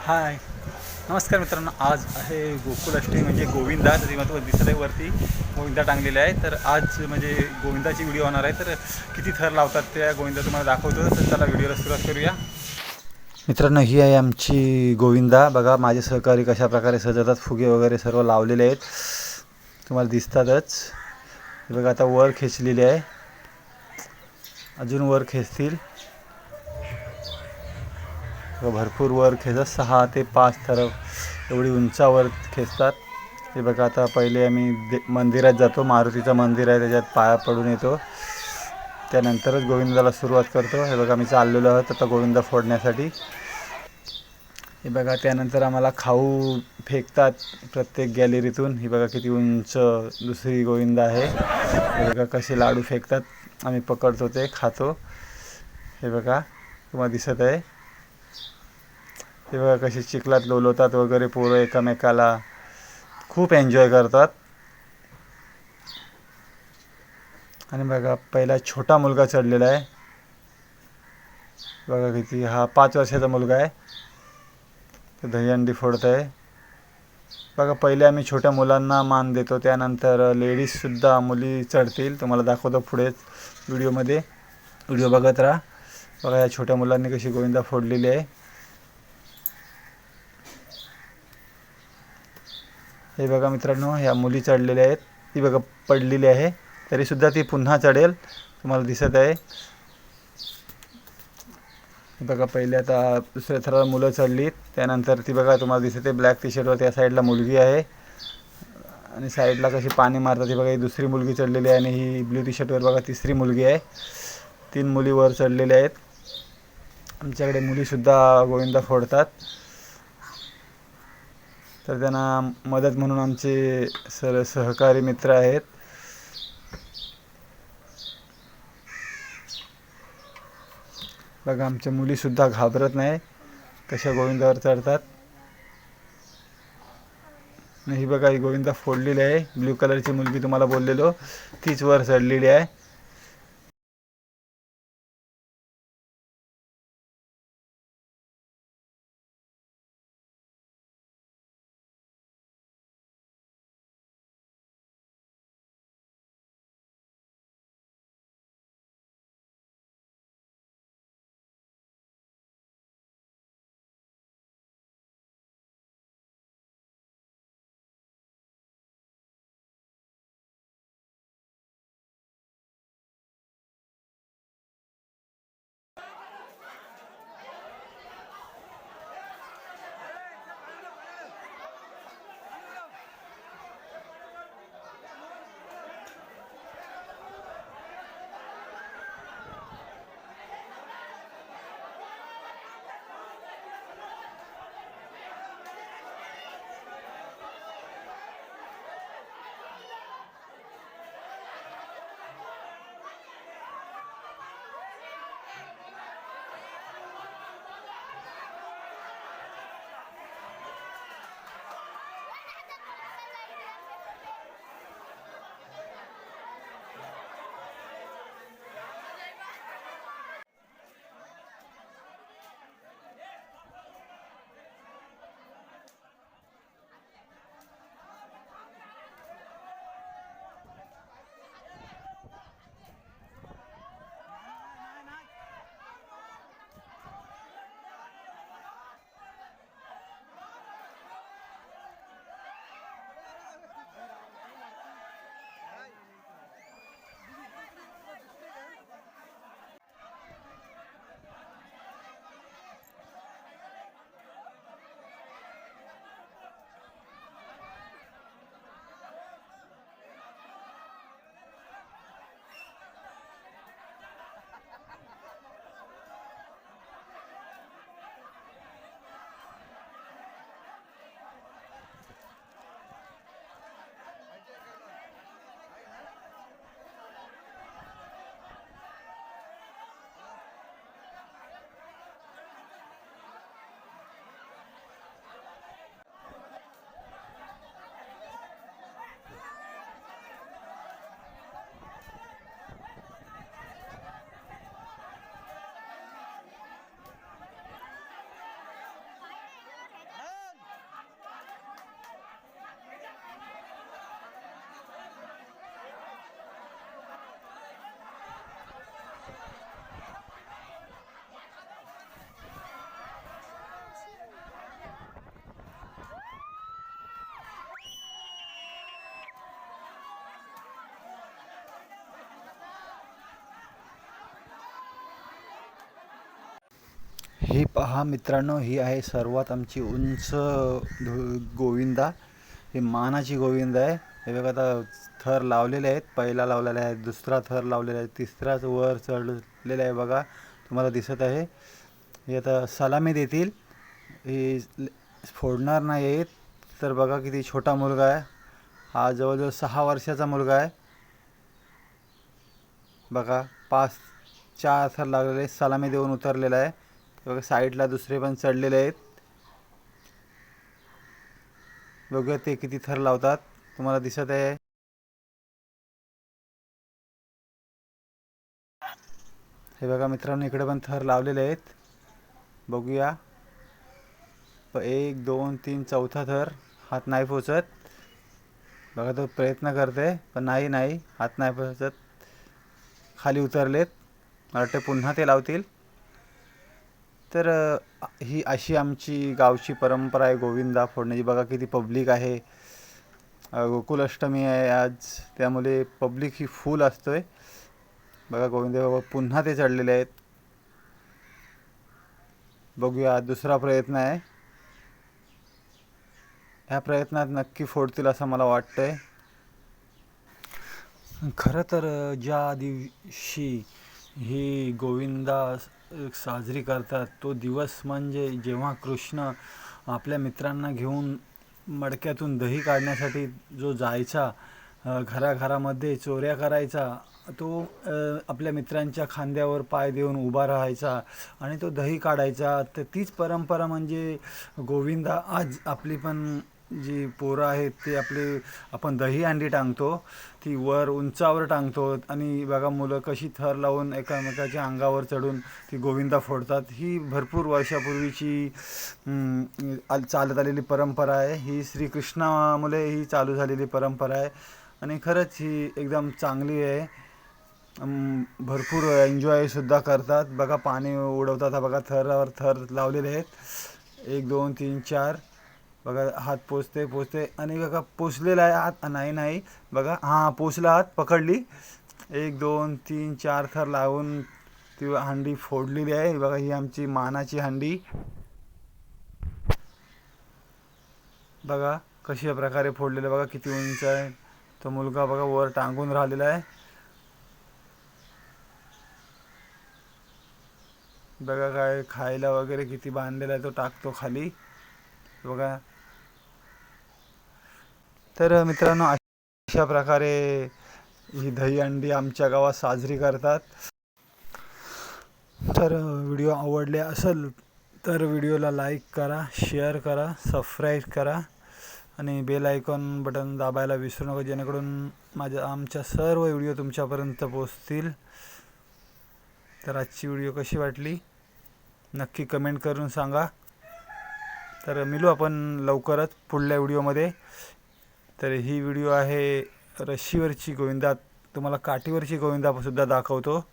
हाय. नमस्कार मित्रांनो आज आहे गोकुलाष्टमी म्हणजे गोविंदा तरी मला दिसत आहे वरती. गोविंदा टांगलेला आहे. तर आज म्हणजे गोविंदाची व्हिडिओ होणार आहे. तर किती थर लावतात त्या गोविंदा तुम्हाला दाखवतो. तर चला व्हिडिओला सुरुवात करूया. मित्रांनो ही आहे आमची गोविंदा. बघा माझे सहकारी कशा प्रकारे सजवतात फुगे वगैरे सर्व लावलेले आहेत. तुम्हाला दिसतातच. हे बघा आता वर खेचलेले आहे. अजून वर खेचतील. भरपूर वर खेचतात. सहा ते पाच थर एवढी उंचावर खेचतात. हे बघा आता पहिले आम्ही दे मंदिरात जातो. मारुतीचं मंदिर आहे त्याच्यात पाया पडून येतो. त्यानंतरच गोविंदाला सुरुवात करतो. हे बघा मी चाललेलो आहोत आता गोविंदा फोडण्यासाठी. हे बघा त्यानंतर आम्हाला खाऊ फेकतात प्रत्येक गॅलरीतून. ही बघा किती उंच दुसरी गोविंदा आहे. हे बघा कसे लाडू फेकतात. आम्ही पकडतो ते खातो. हे बघा तुम्हाला दिसत आहे. ते बघा कसे चिखलात लोलवतात वगैरे पोरं एकामेकाला. खूप एन्जॉय करतात. आणि बघा पहिला छोटा मुलगा चढलेला आहे. बघा किती हा पाच वर्षाचा मुलगा आहे. तो दहीहंडी फोडत आहे बघा पहिले आम्ही छोट्या मुलांना मान देतो त्यानंतर लेडीजसुद्धा मुली चढतील. तुम्हाला दाखवतो पुढेच व्हिडिओमध्ये व्हिडिओ बघत राहा. बघा या छोट्या मुलांनी कशी गोविंदा फोडलेली आहे. हे बघा मित्रांनो ह्या मुली चढलेल्या आहेत. ती बघा पडलेली आहे. तरीसुद्धा ती पुन्हा चढेल. तुम्हाला दिसत आहे. बघा पहिले आता दुसऱ्या थराला मुलं चढलीत त्यानंतर ती बघा तुम्हाला दिसत आहे ब्लॅक टी शर्टवर त्या साईडला मुलगी आहे. आणि साईडला कशी पाणी मारतात ही बघा ही दुसरी मुलगी चढलेली आहे आणि ही ब्ल्यू टी शर्टवर बघा तिसरी मुलगी आहे. तीन मुली वर चढलेल्या आहेत. आमच्याकडे मुलीसुद्धा गोविंदा फोडतात. तर त्यांना मदत म्हणून आमचे सर सहकारी मित्र आहेत. बघा आमच्या मुलीसुद्धा घाबरत नाही. कशा गोविंदावर चढतात? ही बघा ही गोविंदा फोडलेली आहे. ब्ल्यू कलरची मुलगी तुम्हाला बोललेलो. तीच वर चढलेली आहे. ही पहा मित्रांनो ही आहे सर्वात आमची उंच धु- गोविंदा. ही मानाची गोविंदा आहे. हे बघा आता थर लावलेले आहेत. पहिला लावलेला आहे दुसरा थर लावलेला आहे तिसराच वर चढलेला आहे बघा. तुम्हाला दिसत आहे. हे आता सलामी देतील हे फोडणार नाही आहेत. तर बघा किती छोटा मुलगा आहे. हा जवळजवळ सहा वर्षाचा मुलगा आहे. बघा पाच चार थर लागलेले सलामी देऊन उतरलेला आहे. बघा साईडला दुसरे पण चढलेले आहेत. बघूया ते किती थर लावतात. तुम्हाला दिसत आहे. हे बघा मित्रांनो इकडे पण थर लावलेले आहेत. बघूया. एक दोन तीन चौथा थर. हात नाही पोचत. बघा तो प्रयत्न करते पण नाही नाही. हात नाही पोचत. खाली उतरलेत. मला वाटते पुन्हा ते लावतील. तर ही अशी आमची गावची परंपरा आहे गोविंदा फोडण्याची. बघा किती पब्लिक आहे. गोकुलाष्टमी आहे आज. त्यामुळे पब्लिक ही फुल असतोय. बघा गोविंद बाबा पुन्हा ते चढलेले आहेत. बघूया दुसरा प्रयत्न आहे. ह्या प्रयत्नात नक्की फोडतील असं मला वाटतंय. खरं तर ज्या दिवशी ही गोविंदा साजरी करतात. तो दिवस म्हणजे जेव्हा कृष्ण आपल्या मित्रांना घेऊन मडक्यातून दही काढण्यासाठी जो जायचा घराघरामध्ये चोऱ्या करायचा तो आपल्या मित्रांच्या खांद्यावर पाय देऊन उभा राहायचा आणि तो दही काढायचा. तर तीच परंपरा म्हणजे गोविंदा आज आपली पण जी पोरं आहेत ते आपले आपण दही अंडी टांगतो ती वर उंचावर टांगतो आणि बघा मुलं कशी थर लावून एकामेकाच्या अंगावर चढून ती गोविंदा फोडतात. ही भरपूर वर्षापूर्वीची आल- चालत आलेली परंपरा आहे. ही श्रीकृष्णामुळे ही चालू झालेली परंपरा आहे. आणि खरंच ही एकदम चांगली आहे. भरपूर एन्जॉयसुद्धा करतात. बघा पाणी उडवतात. हा बघा थरावर थर लावलेले आहेत. एक दोन तीन चार. बघा हात पोचते पोचते आणि बघा पोचलेला आहे हात. नाही नाही. बघा हां पोचला हात पकडली. एक दोन तीन चार थर लावून ती हंडी फोडलेली आहे. बघा ही आमची मानाची हंडी. बघा कशा प्रकारे फोडलेलं आहे. बघा किती उंच आहे. तो मुलगा बघा वर टांगून राहिलेला आहे. बघा काय खायला वगैरे किती बांधलेला आहे तो टाकतो खाली. बघा. तर मित्रांनो अशा प्रकारे ही दहीहंडी आमच्या गावात साजरी करतात. तर व्हिडिओ आवडले असेल तर व्हिडिओला लाईक करा शेअर करा सबस्क्राईब करा आणि बेल आयकॉन बटन दाबायला विसरू नका जेणेकरून माझ्या आमच्या सर्व व्हिडिओ तुमच्यापर्यंत पोचतील तर आजची व्हिडिओ कशी वाटली? नक्की कमेंट करून सांगा. तर मिळू आपण लवकरच पुढल्या व्हिडिओमध्ये. तर ही व्हिडिओ आहे रशीवरची गोविंदा तुम्हाला काठीवरची गोविंदा सुद्धा दाखवतो.